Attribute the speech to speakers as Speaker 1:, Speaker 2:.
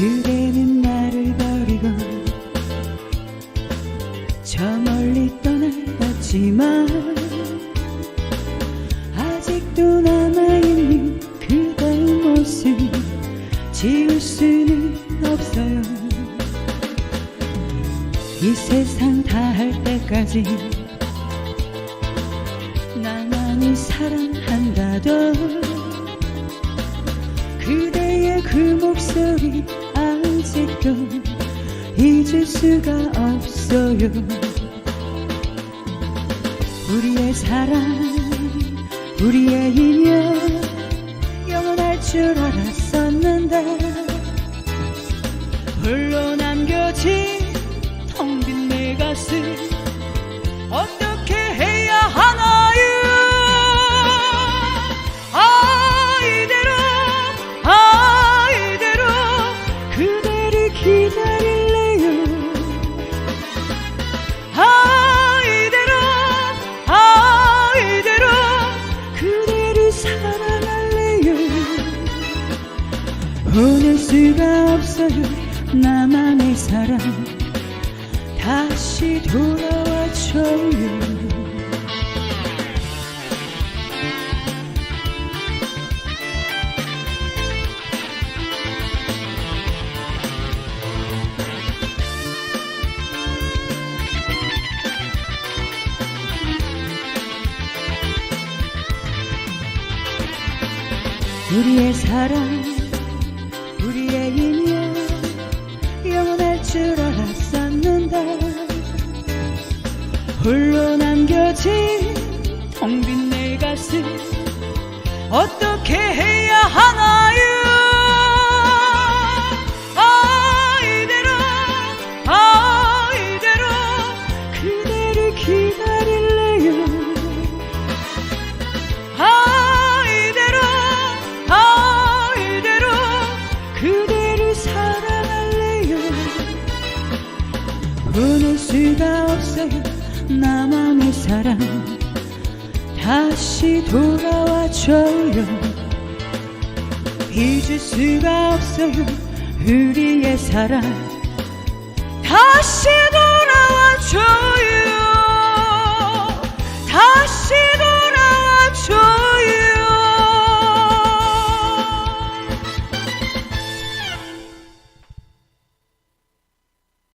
Speaker 1: 그대는 나를 버리고 저 멀리 떠나갔지만 아직도 남아있는 그대의 모습 지울 수는 없어요. 이 세상 다 할 때까지 나만을 사랑한다던 그대의 그 목소리 수가 없어요. 우리의 사랑 우리의 인연 영원할 줄 알았었는데 홀로 보낼 수가 없어요. 나만의 사랑. 다시 돌아와줘요. 우리의 사랑 홀로 남겨진 텅 빈 내 가슴. 어떻게 해야 하나요? 아 이대로 아 이대로 그대를 기다릴래요? 아 이대로 아 이대로 그대를 사랑할래요? 보낼 수가 없어요 나만의 사랑. 다시 돌아와줘요. 잊을 수가 없어요 우리의 사랑. 다시 돌아와줘요